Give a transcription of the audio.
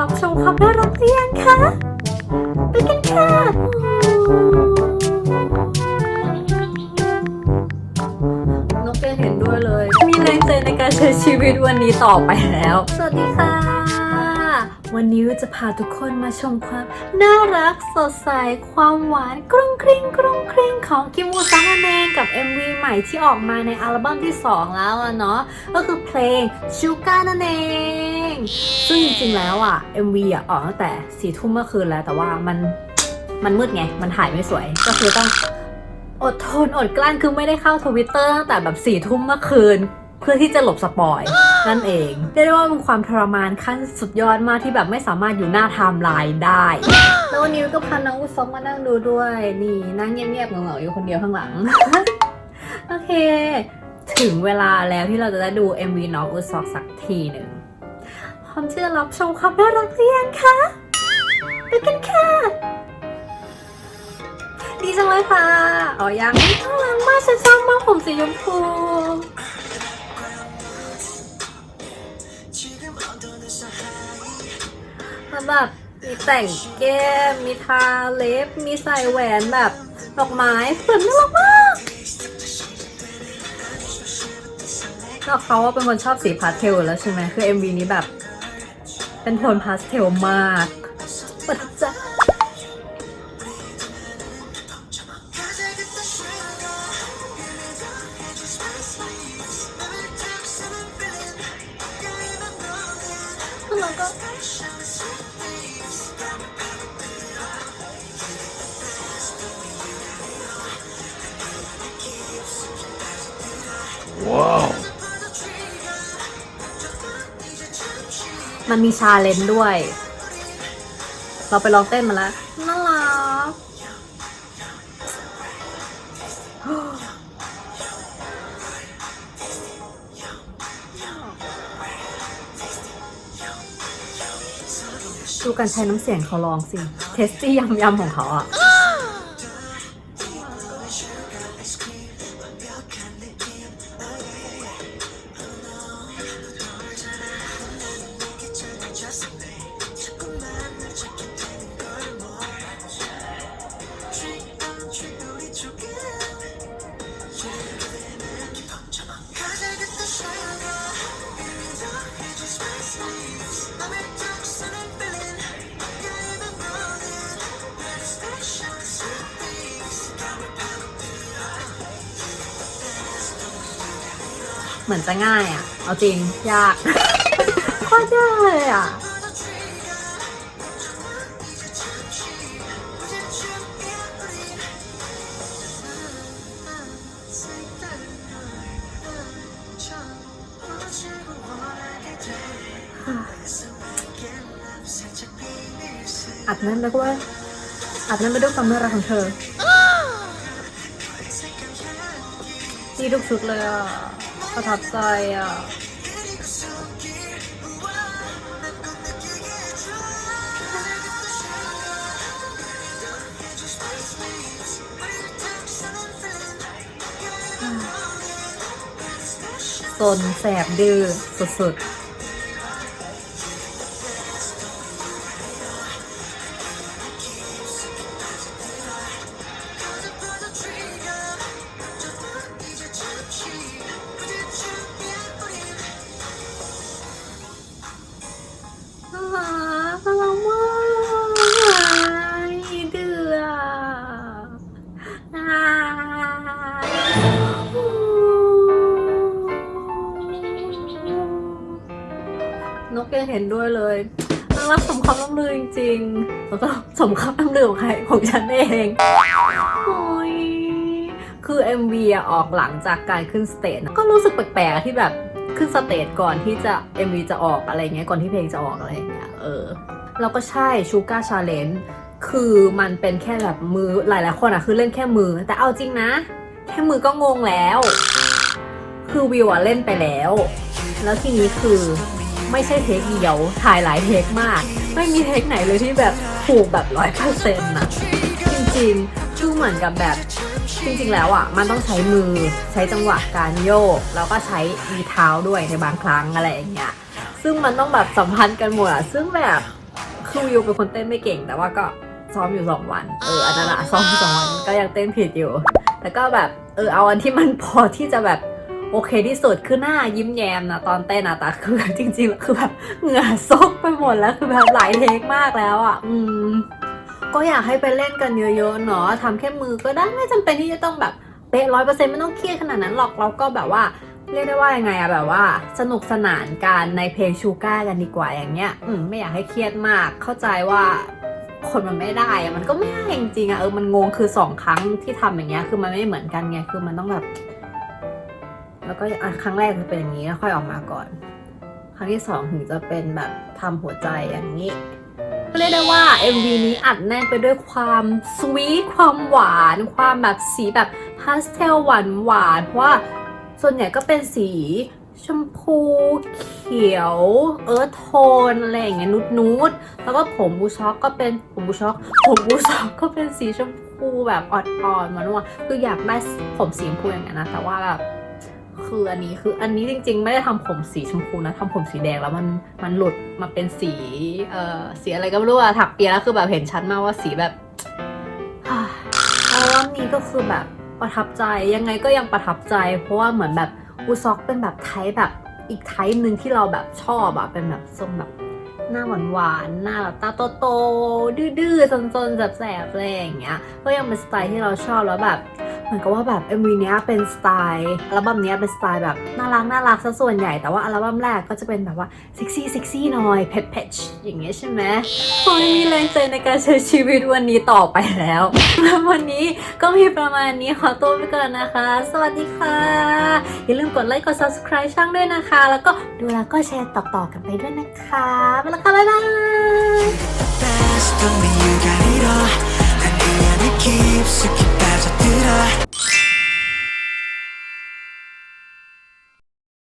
รับชมความน่ารักหรือยังคะไปกันค่ะนกยังเห็นด้วยเลย มีแรงใจในการใช้ชีวิตวันนี้ต่อไปแล้ว สวัสดีค่ะ วันนี้จะพาทุกคนมาชมความน่ารักสดใส ความหวานกรุงกริ้งกรุงกริ้งของคิมูซังนั่นเองกับ MV ใหม่ที่ออกมาในอัลบั้มที่ 2 แล้วอะเนาะก็คือเพลงชูก้านั่นเองซึ่งจริงๆแล้วอะ MV อะออกตั้งแต่สี่ทุ่มเมื่อคืนแล้วแต่ว่ามันมันมืดไง มันถ่ายไม่สวย ก็คือต้องอดทนอดกลั้นคือไม่ได้เข้าทวิตเตอร์ตั้งแต่แบบสี่ทุ่มเมื่อคืน เพื่อที่จะหลบสปอย นั่นเองเรียกได้ว่าเป็นความทรมานขั้นสุดยอดมากที่แบบไม่สามารถอยู่หน้าไทม์ไลน์ได้ แล้ววันนี้ก็พาน้องอุซอกมานั่งดูด้วย นี่นั่งเงียบๆเหงาๆอยู่คนเดียวข้างหลัง โอเค ถึงเวลาแล้วที่เราจะได้ดู MV น้องอุซอกสักทีหนึ่งพร้อมที่จะรับชมความน่ารักหรือยังคะไปกันค่ะดีจังเลยค่ะ อ๋อยังข้างหลังมากฉันชอบมากผมสีชมพู แบบมีแต่งแก้ม มีทาเล็บ มีใส่แหวนแบบดอกไม้สวยน่ารักมากก็เขาว่าเป็นคนชอบสีพาสเทลแล้วใช่ไหมคือ MV นี้แบบ เป็นโทนพาสเทลมากประทับใจ มันมีชาเลนจ์ด้วย เราไปลองเต้นมาแล้วน่ารักดูการใช้น้ำเสียงเขาลองสิ เทสตี้ยำยำๆของเขาอะ เหมือนจะง่ายอะเอาจริง ยาก โคตรยากเลยอะ อัดนั้นแล้วก็ว่าอัดนั้นไปด้วยความน่ารักของเธอดีทุกชุดเลยอะประทับใจอะสนแสบดื้อสุดๆ น่ารักสมคำล่ำลือจริงๆแล้วก็สมคำล่ำลือของใครของฉันเองโอ้ยคือ MV อะออกหลังจากการขึ้นสเตจก็รู้สึกแปลกๆที่แบบขึ้นสเตจก่อนที่จะ MV จะออกอะไรเงี้ยก่อนที่เพลงจะออกอะไรเงี้ยเออแล้วก็ใช่ชูการ์ชาเลนจ์คือมันเป็นแค่แบบมือหลายๆคนอะคือเล่นแค่มือ แต่เอาจริงนะ แค่มือก็งงแล้ว คือวิวอะเล่นไปแล้ว แล้วทีนี้คือ ไม่ใช่เทคเดียว ถ่ายหลายเทคมาก ไม่มีเทคไหนเลยที่แบบถูกแบบร้อยเปอร์เซ็นต์นะจริงๆคือเหมือนกับแบบจริงๆแล้วอะมันต้องใช้มือใช้จังหวะการโยก แล้วก็ใช้มีเท้าด้วยในบางครั้งอะไรอย่างเงี้ยซึ่งมันต้องแบบสัมพันธ์กันหมดอะซึ่งแบบคือวิวเป็นคนเต้นไม่เก่ง แต่ว่าก็ซ้อมอยู่สองวันเอออันนั้นอะซ้อมสองวันก็ยังเต้นผิดอยู่แต่ก็แบบเออเอาอันที่มันพอที่จะแบบ โอเคที่สุดคือหน้ายิ้มแย้มนะตอนเต้นอะแต่คือจริงๆคือแบบเหงื่อซกไปหมดแล้วคือแบบหลายเทคมากแล้วอะอืมก็อยากให้ไปเล่นกันเยอะๆเนาะทำแค่มือก็ได้ไม่จำเป็นที่จะต้องแบบเป๊ะร้อยเปอร์เซ็นต์ไม่ต้องเครียดขนาดนั้นหรอกเราก็แบบว่าเรียกได้ว่ายังไงอะแบบว่าสนุกสนานกันในเพลงชูก้ากันดีกว่าอย่างเงี้ย อืมไม่อยากให้เครียดมาก เข้าใจว่าคนมันไม่ได้อะมันก็ไม่ได้จริงๆอะเออมันงงคือสองครั้งที่ทำอย่างเงี้ยคือมันไม่เหมือนกันไงคือมันต้องแบบ แล้วก็อะครั้งแรกจะเป็นอย่างนี้แล้วค่อยออกมาก่อน ครั้งที่สองถึงจะเป็นแบบทำหัวใจอย่างนี้เรียกได้ว่า MV นี้อัดแน่นไปด้วยความสวีทความหวาน ความแบบสีแบบพาสเทลหวานหวานเพราะว่าส่วนใหญ่ก็เป็นสีชมพูเขียว เอิร์ธโทนอะไรอย่างเงี้ยนุดนุดแล้วก็ผมบูช็อกก็เป็นผมบูช็อกผมบูช็อกก็เป็นสีชมพูแบบอ่อนๆมันว่าคืออยากได้ผมสีชมพูอย่างนั้นนะแต่ว่าแบบ คืออันนี้คืออันนี้จริง ๆ ไม่ได้ทำผมสีชมพูนะทำผมสีแดงแล้วมันมันหลุดมาเป็นสีเอ่อสีอะไรก็ไม่รู้อะถักเปียแล้วคือแบบเห็นชัดมากว่าสีแบบรอบนี้ก็คือแบบประทับใจยังไงก็ยังประทับใจ เพราะว่าเหมือนแบบอูซอกเป็นแบบไทป์แบบอีกไทป์หนึ่งที่เราแบบชอบอะเป็นแบบทรงแบบหน้าหวานหวานหน้าแบบตาโตๆดื้อๆซนๆแสบๆอะไรอย่างเงี้ยก็ยังเป็นสไตล์ที่เราชอบแล้วแบบ เหมือนกับว่าแบบ MV เนี้ยเป็นสไตล์อัลบั้มเนี้ยเป็นสไตล์แบบน่ารักน่ารักซะส่วนใหญ่แต่ว่าอัลบั้มแรกก็จะเป็นแบบว่าเซ็กซี่เซ็กซี่หน่อยเผ็ดเผ็ดอย่างเงี้ยใช่ไหมพอไม่มีแรงใจในการใช้ชีวิตวันนี้ต่อไปแล้วแล้ววันนี้ก็มีประมาณนี้ขอตัวไปก่อนนะคะ สวัสดีค่ะ อย่าลืมกดไลค์กด subscribe ช่องด้วยนะคะ แล้วก็ดูแล้วก็แชร์ต่อๆกันไปด้วยนะคะไปแล้วค่ะบ๊ายบาย 깊숙이 빠져들어.